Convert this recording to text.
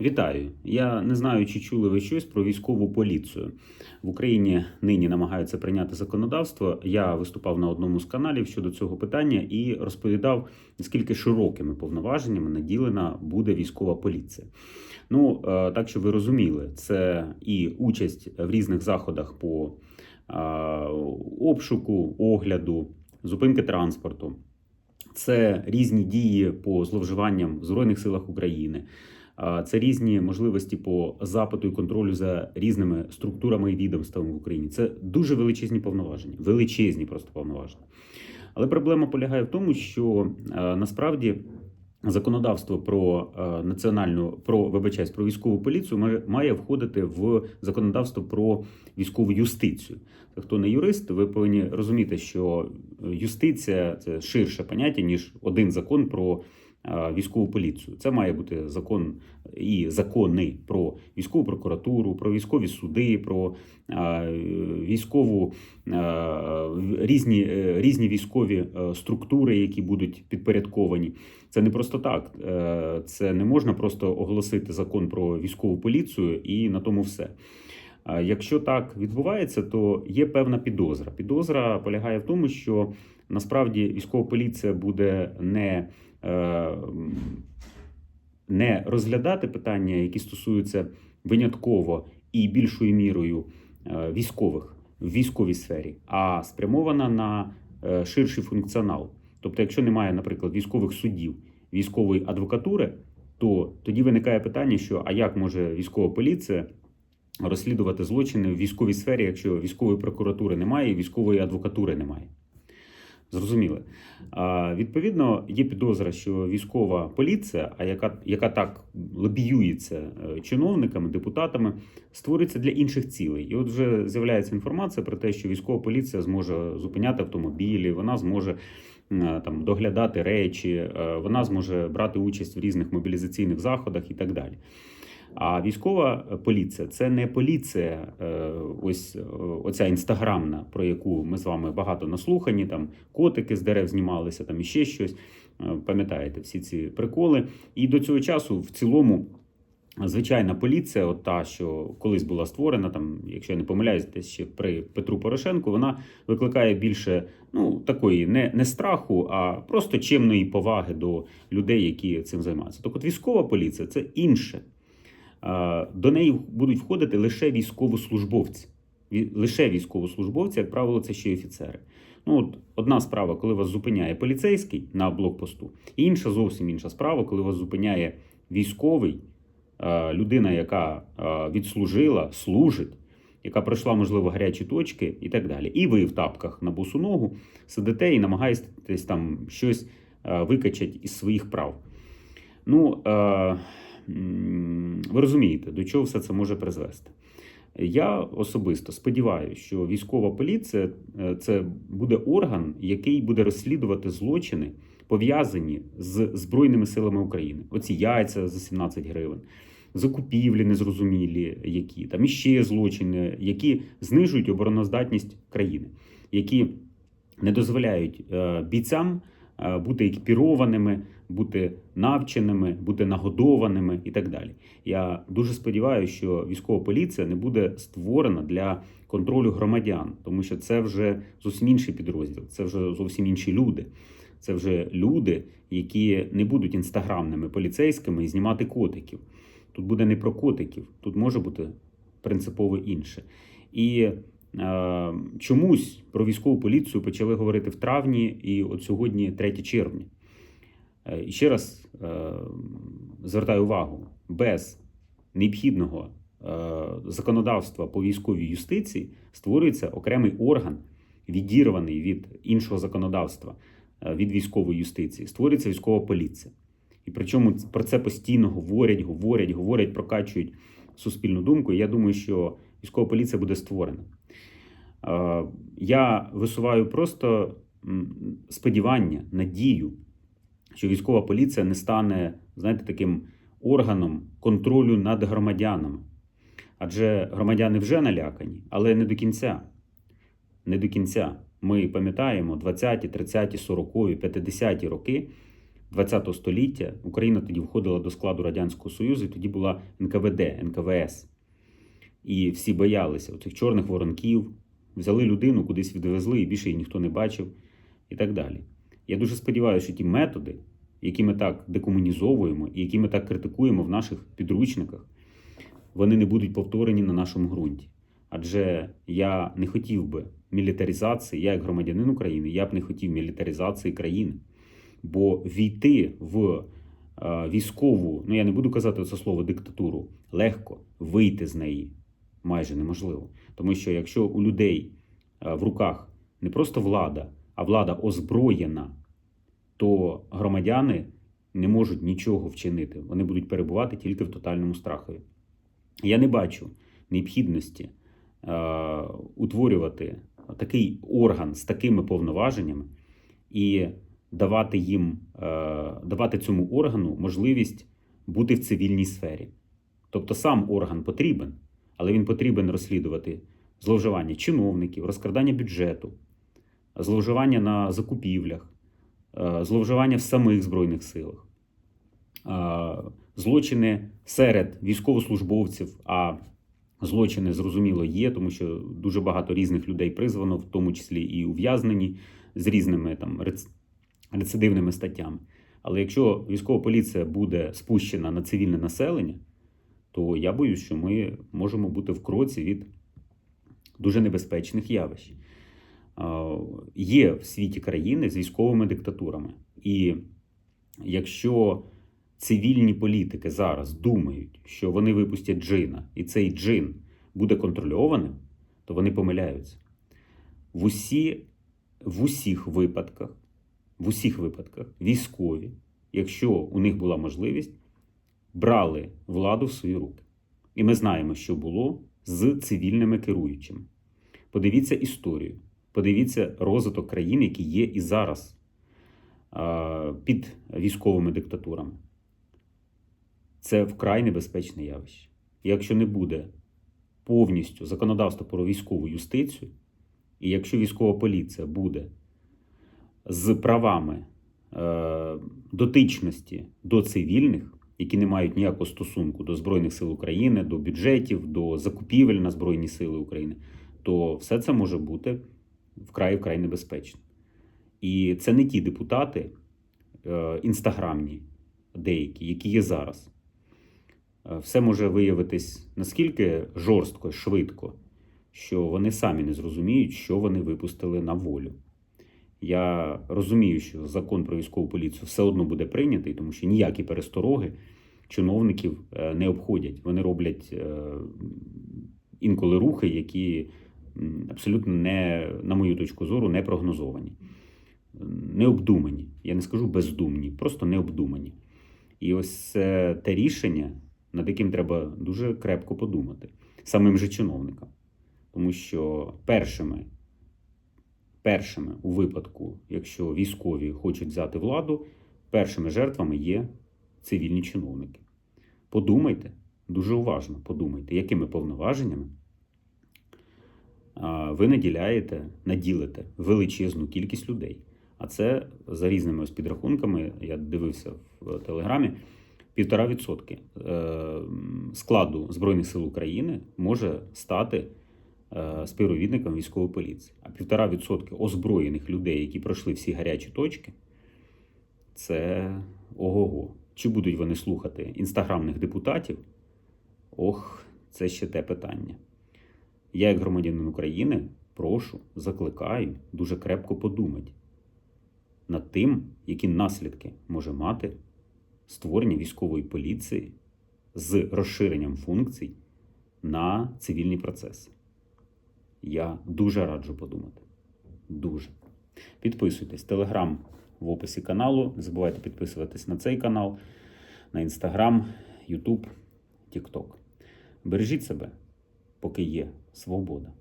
Вітаю! Я не знаю, чи чули ви щось про військову поліцію. В Україні нині намагаються прийняти законодавство. Я виступав на одному з каналів щодо цього питання і розповідав, наскільки широкими повноваженнями наділена буде військова поліція. Ну, е, так що ви розуміли, це і участь в різних заходах по е, обшуку, огляду, зупинки транспорту. Це різні дії по зловживанням в Збройних силах України. Це різні можливості по запиту і контролю за різними структурами і відомствами в Україні. Це дуже величезні повноваження, величезні просто повноваження. Але проблема полягає в тому, що е, насправді законодавство про е, національну про вибачаюсь, про військову поліцію має, входити в законодавство про військову юстицію. Хто не юрист, ви повинні розуміти, що юстиція це ширше поняття ніж один закон про військову поліцію. Це має бути закон і закони про військову прокуратуру, про військові суди, про е, військову е, різні, е, різні військові е, структури, які будуть підпорядковані. Це не просто так. Е, Це не можна просто оголосити закон про військову поліцію і на тому все. Якщо так відбувається, то є певна підозра. Підозра полягає в тому, що насправді військова поліція буде не, е, не розглядати питання, які стосуються винятково і більшою мірою е, військових в військовій сфері, а спрямована на е, ширший функціонал. Тобто, якщо немає, наприклад, військових суддів, військової адвокатури, то тоді виникає питання, що а як може військова поліція розслідувати злочини в військовій сфері, якщо військової прокуратури немає і військової адвокатури немає. Зрозуміли. Відповідно, є підозра, що військова поліція, а яка, яка так лобіюється е, чиновниками, депутатами, створюється для інших цілей. І от вже з'являється інформація про те, що військова поліція зможе зупиняти автомобілі, вона зможе е, там доглядати речі, е, вона зможе брати участь в різних мобілізаційних заходах і так далі. А військова поліція це не поліція, е, ось е, оця інстаграмна, про яку ми з вами багато наслухані. Там котики з дерев знімалися, там іще щось. Е, Пам'ятаєте всі ці приколи. І до цього часу, в цілому, звичайна поліція, от та, що колись була створена, там, якщо я не помиляюсь, десь ще при Петру Порошенку, вона викликає більше ну такої не, не страху, а просто чемної поваги до людей, які цим займаються. Так от військова поліція це інше. До неї будуть входити лише військовослужбовці. Лише військовослужбовці, як правило, це ще й офіцери. Ну, от одна справа, коли вас зупиняє поліцейський на блокпосту, і інша зовсім інша справа, коли вас зупиняє військовий, людина, яка відслужила, служить, яка пройшла, можливо, гарячі точки і так далі. І ви в тапках на босу ногу сидите і намагаєтесь там щось викачати із своїх прав. Ну, ви розумієте, до чого все це може призвести. Я особисто сподіваюся, що військова поліція е, це буде орган, який буде розслідувати злочини, пов'язані з Збройними силами України. Оці яйця за 17 гривень, закупівлі незрозумілі, які там іще злочини, які знижують обороноздатність країни, які не дозволяють е, бійцям бути екіпірованими, бути навченими, бути нагодованими і так далі. Я дуже сподіваюся, що військова поліція не буде створена для контролю громадян, тому що це вже зовсім інший підрозділ, це вже зовсім інші люди. Це вже люди, які не будуть інстаграмними поліцейськими і знімати котиків. Тут буде не про котиків, тут може бути принципово інше. І е, чомусь про військову поліцію почали говорити в травні, і от сьогодні 3 червня. Е, І ще раз е, звертаю увагу: без необхідного е, законодавства по військовій юстиції створюється окремий орган, відірваний від іншого законодавства, е, від військової юстиції. Створюється військова поліція. І причому про це постійно говорять, говорять, говорять, прокачують суспільну думку. Я думаю, що військова поліція буде створена. Е, Я висуваю просто сподівання, надію, що військова поліція не стане, знаєте, таким органом контролю над громадянами. Адже громадяни вже налякані, але не до кінця. Не до кінця. Ми пам'ятаємо 20, 30, 40, 50 роки, ХХ століття Україна тоді входила до складу Радянського Союзу, і тоді була НКВД, НКВС. І всі боялися цих чорних воронків, взяли людину, кудись відвезли, і більше її ніхто не бачив, і так далі. Я дуже сподіваюся, що ті методи, які ми так декомунізовуємо і які ми так критикуємо в наших підручниках, вони не будуть повторені на нашому ґрунті. Адже я не хотів би мілітаризації, я як громадянин України, я б не хотів мілітаризації країни. Бо війти в е, військову, ну я не буду казати це слово диктатуру, легко вийти з неї майже неможливо. Тому що якщо у людей е, в руках не просто влада, а влада озброєна, то громадяни не можуть нічого вчинити. Вони будуть перебувати тільки в тотальному страхові. Я не бачу необхідності е, утворювати такий орган з такими повноваженнями і давати їм, е, давати цьому органу можливість бути в цивільній сфері. Тобто сам орган потрібен, але він потрібен розслідувати зловживання чиновників, розкрадання бюджету, зловживання на закупівлях, е, зловживання в самих Збройних силах, е, злочини серед військовослужбовців. А злочини, зрозуміло, є, тому що дуже багато різних людей призвано, в тому числі і ув'язнені з різними там рецидивними статтями. Але якщо військова поліція буде спущена на цивільне населення, то я боюсь, що ми можемо бути в кроці від дуже небезпечних явищ. Є в світі країни з військовими диктатурами. І якщо цивільні політики зараз думають, що вони випустять джина, і цей джин буде контрольованим, то вони помиляються. В, усі, в усіх випадках, в усіх випадках військові, якщо у них була можливість, брали владу в свої руки. І ми знаємо, що було з цивільними керуючими. Подивіться історію, подивіться розвиток країн, які є і зараз під військовими диктатурами. Це вкрай небезпечне явище. Якщо не буде повністю законодавства про військову юстицію, і якщо військова поліція буде з правами е, дотичності до цивільних, які не мають ніякого стосунку до Збройних сил України, до бюджетів, до закупівель на Збройні Сили України, то все це може бути вкрай вкрай небезпечно. І це не ті депутати е, інстаграмні, деякі, які є зараз. Е, Все може виявитись наскільки жорстко, швидко, що вони самі не зрозуміють, що вони випустили на волю. Я розумію, що закон про військову поліцію все одно буде прийнятий, тому що ніякі перестороги чиновників е, не обходять. Вони роблять е, інколи рухи, які абсолютно не, на мою точку зору, не прогнозовані, необдумані. Я не скажу бездумні, просто необдумані. І ось це те рішення, над яким треба дуже крепко подумати самим же чиновникам. Тому що першими першими у випадку, якщо військові хочуть взяти владу, першими жертвами є цивільні чиновники. Подумайте, дуже уважно подумайте, якими повноваженнями ви наділяєте, наділите величезну кількість людей. А це за різними ось підрахунками, я дивився в телеграмі, півтора відсотки е, складу Збройних сил України може стати е, співробітником військової поліції. А півтора відсотки озброєних людей, які пройшли всі гарячі точки, це ого-го. Чи будуть вони слухати інстаграмних депутатів? Ох, це ще те питання. Я, як громадянин України, прошу, закликаю дуже крепко подумати над тим, які наслідки може мати створення військової поліції з розширенням функцій на цивільні процеси. Я дуже раджу подумати. Дуже. Підписуйтесь. Телеграм в описі каналу. Не забувайте підписуватись на цей канал, на Інстаграм, Ютуб, Тікток. Бережіть себе, поки є свобода.